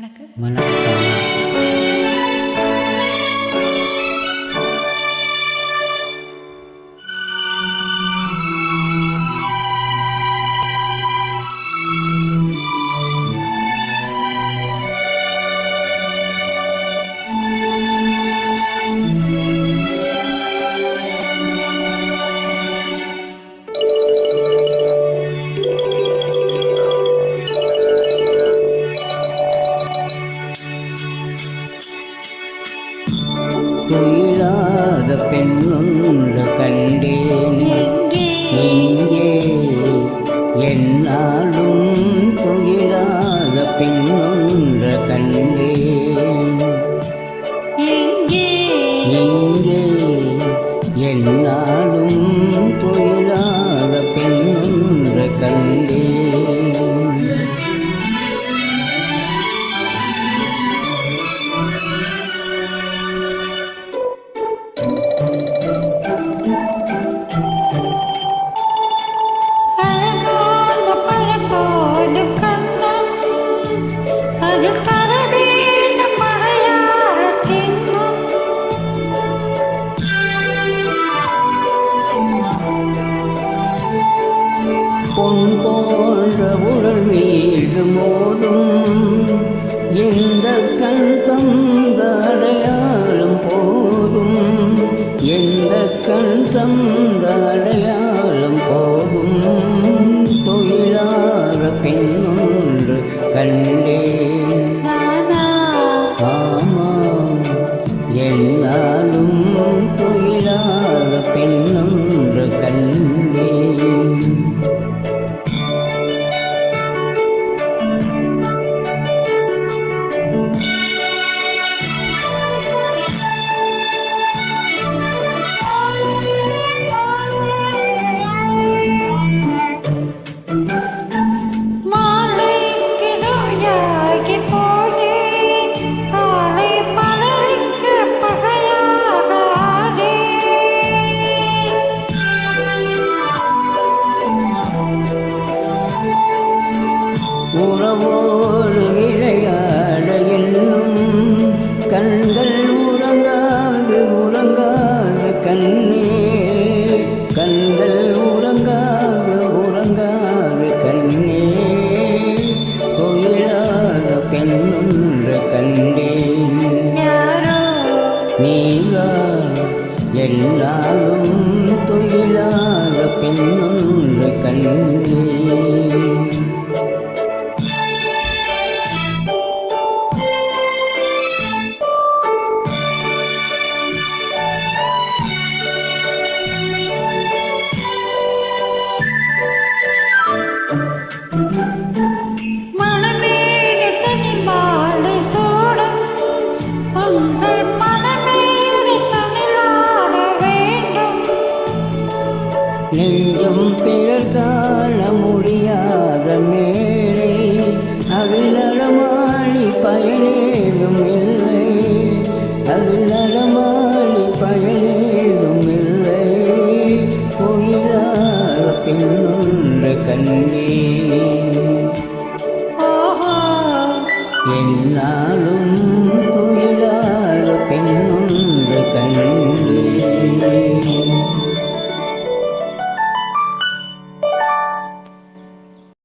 வணக்கம் வணக்கம் துயிலாத பெண்ணொன்று கண்டேனே. எங்கே? என்னாலும் துயிலாத பெண்ணொன்று கண்டேன். இங்கே என்னாலும் பொன் போன்ற உடல் மீது மோதும் எந்த கண் தந்த அடையாளம் போதும். எந்த கண் தந்த தொழிலாக உறவோடு விளையாட என்னும் கண்கள் உறங்காது உறங்காது கண்ணே. கண்கள் உறங்காது உறங்காது கண்ணே. தொழிலாத பெண்ணொன்று கண்டேன். நீதான் எல்லாரும் தொழிலாத பெண்ணொன்று கண்டேன். நெஞ்சம் பிறர் முடியாத மேலே அதில் பயணி Krishna